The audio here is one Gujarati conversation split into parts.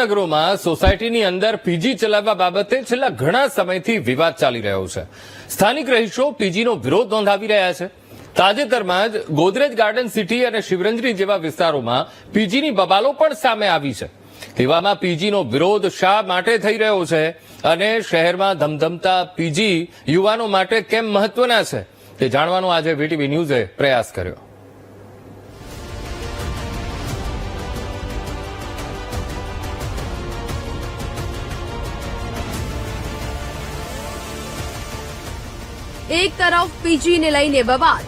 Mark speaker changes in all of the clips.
Speaker 1: વિદ્યાનગરોમાં સોસાયટીની અંદર પીજી ચલાવવા બાબતે છેલ્લા ઘણા સમયથી વિવાદ ચાલી રહ્યો છે. સ્થાનિક રહીશો પીજીનો વિરોધ નોંધાવી રહ્યા છે. તાજેતરમાં જ ગોદરેજ ગાર્ડન સિટી અને શિવરંજરી જેવા વિસ્તારોમાં પીજીની બબાલો પણ સામે આવી છે. તેવામાં પીજીનો વિરોધ શા માટે થઈ રહ્યો છે અને શહેરમાં ધમધમતા પીજી યુવાનો માટે કેમ મહત્વના છે તે જાણવાનો આજે વીટીવી ન્યૂઝે પ્રયાસ કર્યો.
Speaker 2: એક તરફ પીજીને લઈને બવાલ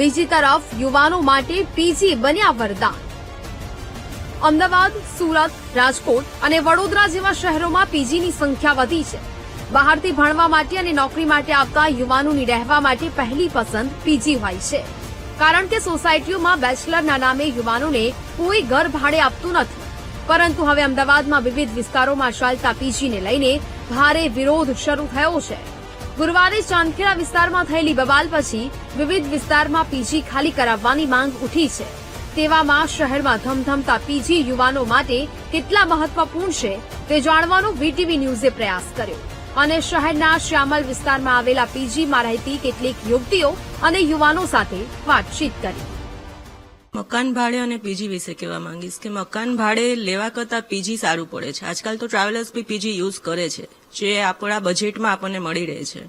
Speaker 2: બીજી તરફ યુવાનો માટે પીજી બન્યા વરદાન. અમદાવાદ, સુરત, રાજકોટ અને વડોદરા જેવા શહેરોમાં પીજીની સંખ્યા વધી છે. બહારથી ભણવા માટે અને નોકરી માટે આવતા યુવાનોની રહેવા માટે પહેલી પસંદ પીજી હોય છે. કારણ કે સોસાયટીઓમાં બેચલરના નામે યુવાનોને કોઈ ઘર ભાડે આપતું નથી. પરંતુ હવે અમદાવાદમાં વિવિધ વિસ્તારોમાં ચાલતા પીજીને લઈને ભારે વિરોધ શરૂ થયો છે. ગુરુવારે ચાંદખેડા વિસ્તારમાં થયેલી બબાલ પછી વિવિધ વિસ્તારમાં પીજી ખાલી કરાવવાની માંગ ઉઠી છે. તેવામાં શહેરમાં ધમધમતા પીજી યુવાનો માટે કેટલા મહત્વપૂર્ણ છે તે જાણવાનો વીટીવી ન્યૂઝે પ્રયાસ કર્યો અને શહેરના શ્યામલ વિસ્તારમાં આવેલા પીજીમાં રહેતી કેટલીક યુવતીઓ અને યુવાનો સાથે વાતચીત કરી.
Speaker 3: મકાન ભાડે અને પીજી વિશે કહેવા માંગીશ કે મકાન ભાડે લેવા કરતાં પીજી સારું પડે છે. આજકાલ તો ટ્રાવેલર્સ બી પીજી યુઝ કરે છે. જે આપણા બજેટમાં આપણને મળી રહે છે.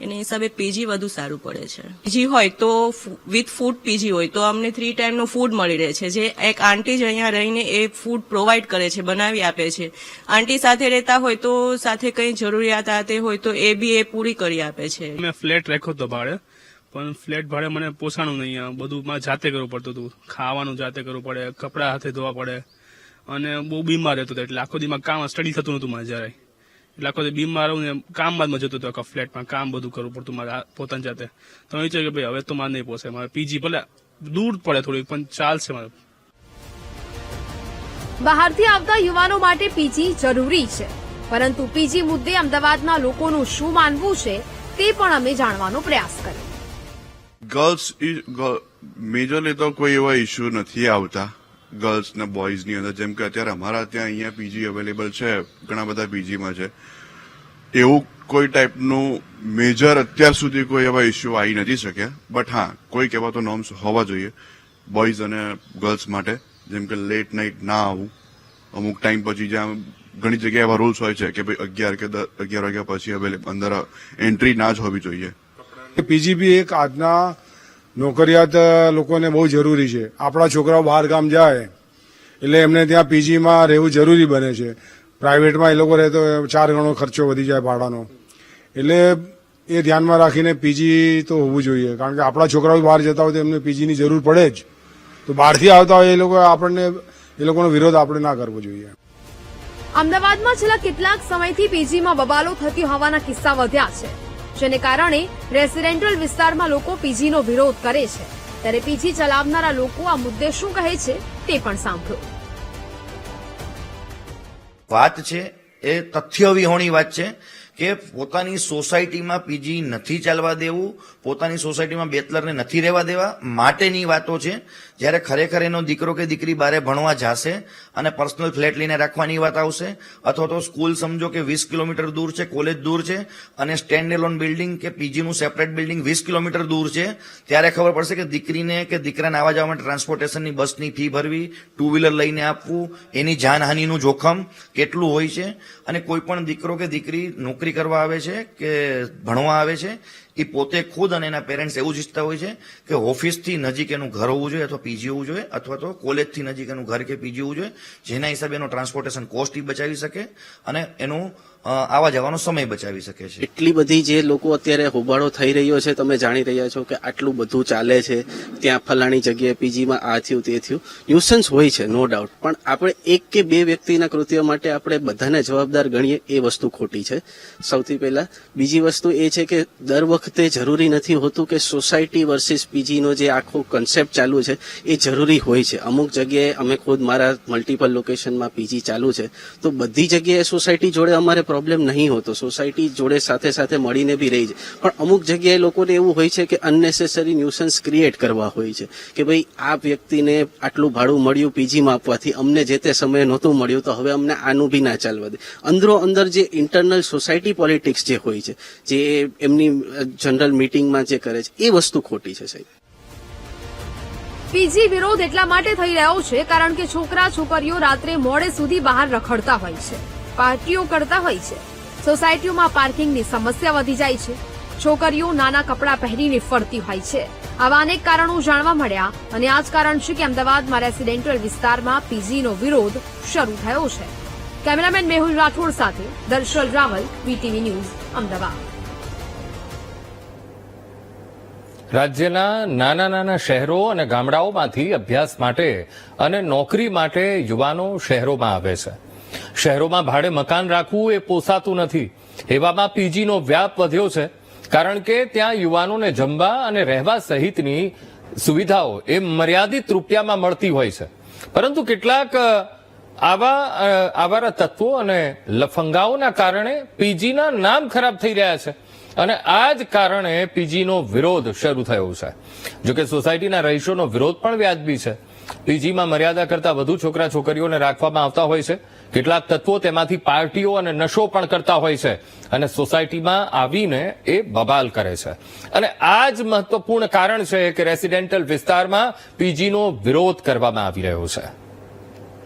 Speaker 3: એને હિસાબે પીજી વધુ સારું પડે છે. પીજી હોય તો વિથ ફૂડ પીજી હોય તો અમને થ્રી ટાઈમનું ફૂડ મળી રહે છે. જે એક આંટી જ અહીંયા રહીને એ ફૂડ પ્રોવાઈડ કરે છે, બનાવી આપે છે. આંટી સાથે રહેતા હોય તો સાથે કંઈ જરૂરિયાત આતે હોય તો એ બી એ પૂરી કરી આપે છે.
Speaker 4: મેં ફ્લેટ રાખ્યો હતો ભાડે, પણ ફ્લેટ ભાડે મને પોસાણું નહીં. બધું મારે જાતે કરવું પડતું હતું. ખાવાનું જાતે કરવું પડે, કપડાં હાથે ધોવા પડે. અને બહુ બીમાર રહેતો હતો એટલે આખો દીમાં કામ સ્ટડી થતું નતું મારે જરાય એટલે આખો દી બીમાર રહું ને કામમાં જ માં જતું હતું આખા ફ્લેટમાં કામ બધું કરવું પડતું મારે પોતાની જાતે. તો વિચાર્યું કે ભાઈ હવે તો મારે નહીં પોસે મારે પીજી ભલે દૂર પડે થોડીક પણ ચાલશે મારે.
Speaker 2: બહારથી આવતા યુવાનો માટે પીજી જરૂરી છે. પરંતુ પીજી મુદ્દે અમદાવાદના લોકોનું શું માનવું છે તે પણ અમે જાણવાનો પ્રયાસ કર્યો.
Speaker 5: ગર્લ્સ મેજરલી તો કોઈ એવા ઇસ્યુ નથી આવતા. ગર્લ્સ ને બોયઝની અંદર જેમ કે અત્યારે અમારા ત્યાં અહીંયા પીજી અવેલેબલ છે ઘણા બધા પીજીમાં છે. એવું કોઈ ટાઈપનું મેજર અત્યાર સુધી કોઈ એવા ઇસ્યુ આવી નથી શક્યા. બટ હા, કોઈ કહેવા તો નોર્મ્સ હોવા જોઈએ બોયઝ અને ગર્લ્સ માટે. જેમ કે લેટ નાઇટ ના આવવું અમુક ટાઈમ પછી જ્યાં ઘણી જગ્યાએ એવા રૂલ્સ હોય છે કે ભાઈ અગિયાર કે અગિયાર વાગ્યા પછી અવેલેબલ અંદર એન્ટ્રી ના જ હોવી જોઈએ.
Speaker 6: પીજીબી એક આજના નોકરિયાત લોકોને બહુ જરૂરી છે. આપણા છોકરાઓ બહાર ગામ જાય, એટલે એમને ત્યાં પીજીમાં રહેવું જરૂરી બને છે. પ્રાઇવેટમાં એ લોકો રહે તો ચાર ગણો ખર્ચો વધી જાય ભાડાનો. એટલે એ ધ્યાનમાં રાખીને પીજી તો હોવું જોઈએ. કારણ કે આપણા છોકરાઓ બહાર જતા હોય તો એમને પીજીની જરૂર પડે જ. તો બહારથી આવતા હોય એ લોકો, આપણને, એ લોકોનો વિરોધ આપણે ના કરવો જોઈએ.
Speaker 2: અમદાવાદમાં છેલ્લા કેટલાક સમયથી પીજીમાં બબાલો થતી હોવાના કિસ્સા વધ્યા છે, જેને કારણે રેસિડેન્ટલ વિસ્તારમાં લોકો પીજીનો વિરોધ કરે છે. ત્યારે પીજી ચલાવનારા લોકો આ મુદ્દે શું કહે છે તે પણ સાંભળો.
Speaker 7: વાત છે એ તથ્ય વિહોણી વાત છે. કે પોતાની સોસાયટીમાં પીજી નથી ચાલવા દેવું, પોતાની સોસાયટીમાં બેચલરને નથી રહેવા દેવા માટેની વાતો છે. જ્યારે ખરેખર એનો દીકરો કે દીકરી બારે ભણવા જાશે અને પર્સનલ ફ્લેટ લઈને રાખવાની વાત આવશે, અથવા તો સ્કૂલ સમજો કે વીસ કિલોમીટર દૂર છે, કોલેજ દૂર છે, અને સ્ટેન્ડ એલોન બિલ્ડિંગ કે પીજીનું સેપરેટ બિલ્ડિંગ વીસ કિલોમીટર દૂર છે, ત્યારે ખબર પડશે કે દીકરીને કે દીકરાને આવવા જવા માટે ટ્રાન્સપોર્ટેશનની બસની ફી ભરવી ટુ વ્હીલર લઈને આપવું, એની જાનહાનિનું જોખમ કેટલું હોય છે? અને કોઈ પણ દીકરો કે દીકરી નોકરી કરવા આવે છે કે ભણવા આવે છે, એ પોતે ખુદ અને એના પેરેન્ટ્સ એવું જ ઈચ્છતા હોય છે કે ઓફિસથી નજીક એનું ઘર હોવું જોઈએ અથવા પીજી હોવું જોઈએ અથવા તો કોલેજથી નજીક એનું ઘર કે પીજી હોવું જોઈએ, જેના હિસાબે એનો ટ્રાન્સપોર્ટેશન કોસ્ટ એ બચાવી શકે અને એનું અ, આવવા જવાનો સમય બચાવી શકે છે.
Speaker 8: એટલી બધી જે લોકો અત્યારે હોબાળો થઈ રહ્યો છે તમે જાણી રહ્યા છો કે આટલું બધું ચાલે છે ત્યાં ફલાણી જગ્યાએ પીજીમાં આ થયું તે થયું. ન્યુસન્સ હોય છે નો ડાઉટ પણ આપણે એક કે બે વ્યક્તિના કૃત્ય માટે આપણે બધાને જવાબદાર ગણીએ એ વસ્તુ ખોટી છે. સૌથી પહેલા બીજી વસ્તુ એ છે કે દર વખતે જરૂરી નથી હોતું કે સોસાયટી વર્સિસ પીજીનો જે આખો કન્સેપ્ટ ચાલુ છે એ જરૂરી હોય છે. અમુક જગ્યાએ અમે ખુદ મારા મલ્ટિપલ લોકેશનમાં પીજી ચાલુ છે તો બધી જગ્યાએ સોસાયટી જોડે અમારે પ્રોબ્લેમ નહીં હોતો સોસાયટી જોડે સાથે સાથે મળીને બી રહી છે પણ અમુક જગ્યાએ લોકોને એવું હોય છે કે અનનેસેસરી ન્યુસન્સ ક્રિએટ કરવા હોય છે. કે ભાઈ આ વ્યક્તિને આટલું ભાડું મળ્યું પીજીમાં આપવાથી અમને જે તે સમયે નહોતું મળ્યું તો હવે અમને આનું બી ના ચાલવા દે. અંદરો અંદર જે ઇન્ટરનલ સોસાયટી પોલિટિક્સ જે હોય છે, જે એમની જનરલ મિટિંગમાં જે કરે છે, એ વસ્તુ ખોટી છે સાહેબ.
Speaker 2: પીજી વિરોધ એટલા માટે થઈ રહ્યો છે કારણ કે છોકરા છોકરીઓ રાત્રે મોડે સુધી બહાર રખડતા હોય છે. પાર્ટીઓ કરતા હોય છે. સોસાયટીઓમાં પાર્કિંગની સમસ્યા વધી જાય છે. છોકરીઓ નાના કપડાં પહેરીને ફરતી હોય છે. આવા અનેક કારણો જાણવા મળ્યા અને આ જ કારણ છે કે અમદાવાદમાં રેસિડેન્ટલ વિસ્તારમાં પીજીનો વિરોધ શરૂ થયો છે. કેમેરામેન મેહુલ રાઠોડ સાથે દર્શલ રાવલ, વીટીવી ન્યૂઝ, અમદાવાદ.
Speaker 1: રાજ્યના નાના નાના શહેરો અને ગામડાઓમાંથી અભ્યાસ માટે અને નોકરી માટે યુવાનો શહેરોમાં આવે છે. શહેરોમાં ભાડે મકાન રાખવું એ પોસાતું નથી. એવામાં પીજીનો વ્યાપ વધ્યો છે, કારણ કે ત્યાં યુવાનોને જમવા અને રહેવા સહિતની સુવિધાઓ એ મર્યાદિત રૂપિયામાં મળતી હોય છે. પરંતુ કેટલાક આવા આવારા તત્વો અને લફંગાઓના કારણે પીજીના નામ ખરાબ થઈ રહ્યા છે અને આ જ કારણે પીજીનો વિરોધ શરૂ થયો છે. જોકે સોસાયટીના રહીશોનો વિરોધ પણ વ્યાજબી છે. પીજીમાં મર્યાદા કરતા વધુ છોકરા છોકરીઓને રાખવામાં આવતા હોય છે. કેટલાક તત્વો તેમાંથી પાર્ટીઓ અને નશો પણ કરતા હોય છે અને સોસાયટીમાં આવીને એ બબાલ કરે છે. અને આ જ મહત્વપૂર્ણ કારણ છે કે રેસિડેન્ટલ વિસ્તારમાં પીજીનો વિરોધ કરવામાં આવી રહ્યો છે.